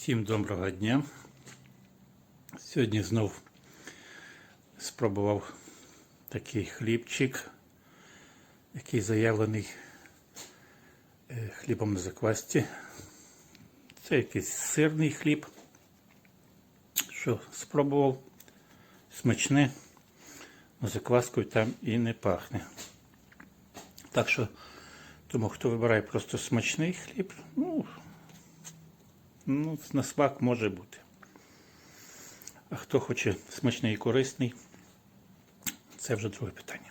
Всім доброго дня. Сьогодні знов спробував такий хлібчик, який заявлений е, хлібом на заквасті. Це якийсь сирний хліб. Що спробував смачне, але закваскою там і не пахне. Так що, тому хто вибирає просто смачний хліб, ну, Ну, на смак може бути. А хто хоче смачний і корисний, це вже друге питання.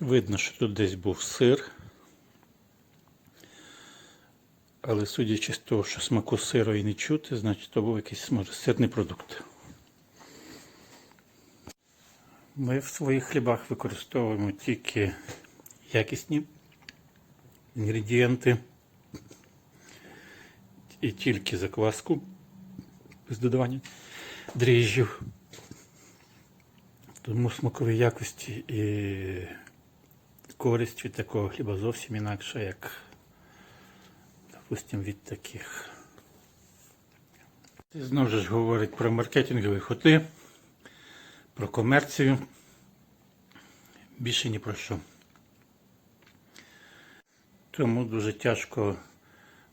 Видно, що тут десь був сир. Але судячи з того, що смаку сиру і не чути, значить то був якийсь може сирний продукт. Ми в своїх хлібах використовуємо тільки якісні інгредієнти і тільки закваску з додаванням дріжджів. Тому смакові якості і користь від такого хліба зовсім інакша, як, допустимо, від таких. Це знову ж говорить про маркетингові ходи, про комерцію. Більше ні про що. Тому дуже тяжко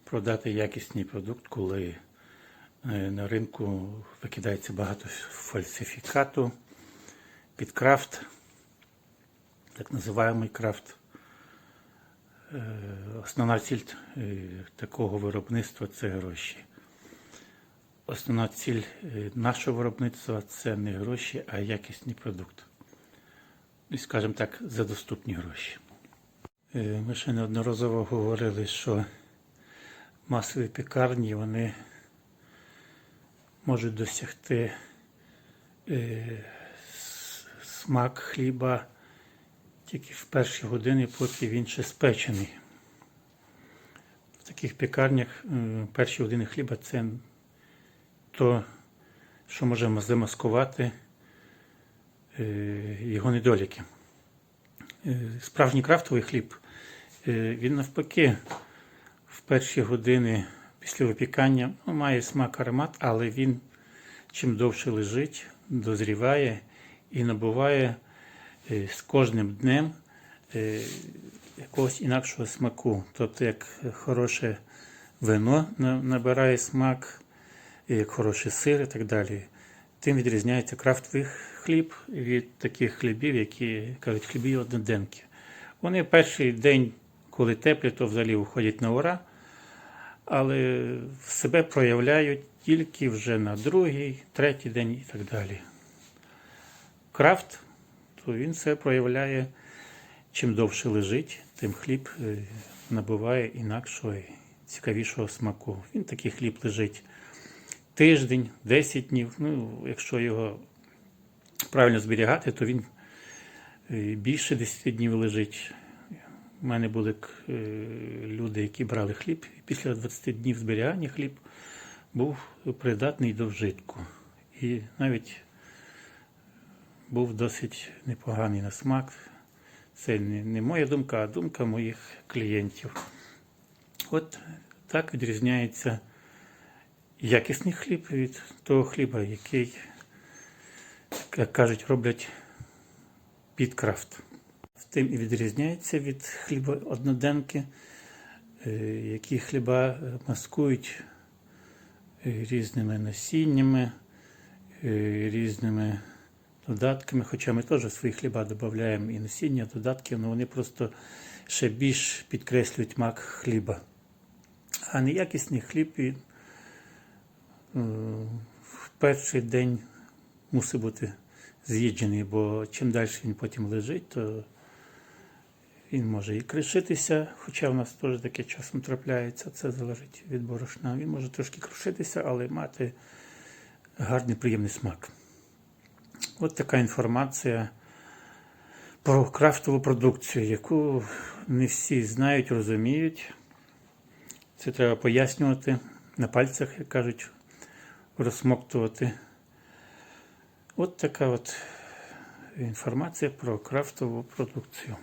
продати якісний продукт, коли е, на ринку викидається багато фальсифікату під крафт, так називаємий крафт. Е, Основна ціль е, такого виробництва це гроші. Основна ціль нашого виробництва це не гроші, а якісний продукт. І, скажімо так, за доступні гроші. Ми ще неодноразово говорили, що масові пекарні вони можуть досягти е, смак хліба тільки в перші години, поки він ще спечений. В таких пекарнях е, перші години хліба це то, що можемо замаскувати е, його недоліки. Е, справжній крафтовий хліб, е, він навпаки в перші години після випікання ну, має смак аромат, але він чим довше лежить, дозріває і набуває е, з кожним днем е, якогось інакшого смаку. Тобто, як хороше вино набирає смак, як хороший сир і так далі. Тим відрізняється крафтовий хліб від таких хлібів, які кажуть, хлібі одноденки. Вони перший день коли теплі, то взагалі виходять на ура, але себе проявляють тільки вже на другий, третій день і так далі. Крафт, то він себе проявляє, чим довше лежить, тим хліб е, набуває інакшого цікавішого смаку. Він такий хліб лежить тиждень, 10 днів. Ну, Якщо його правильно зберігати, то він е, більше 10 днів лежить. У мене були е, люди, які брали хліб, і після 20 днів зберігання хліб був придатний до вжитку. І навіть був досить непоганий на смак. Це не моя думка, а думка моїх клієнтів. От так відрізняється якісний хліб від того хліба, який, як кажуть, роблять під крафт тим і відрізняється від хліба одноденки, е, які хліба е, маскують е, різними насіннями, різними додатками. Хоча ми теж свої хліба додаємо і насіння, додатки, але вони просто ще більш підкреслюють мак хліба. А неякісний хліб в перший день мусить бути з'їджений, бо чим далі він потім лежить, то він може і кришитися, хоча в нас теж таке часом трапляється, це залежить від борошна. Він може трошки крушитися, але мати гарний приємний смак. От така інформація про крафтову продукцію, яку не всі знають, розуміють. Це треба пояснювати на пальцях, як кажуть, розсмоктувати. От така от інформація про крафтову продукцію.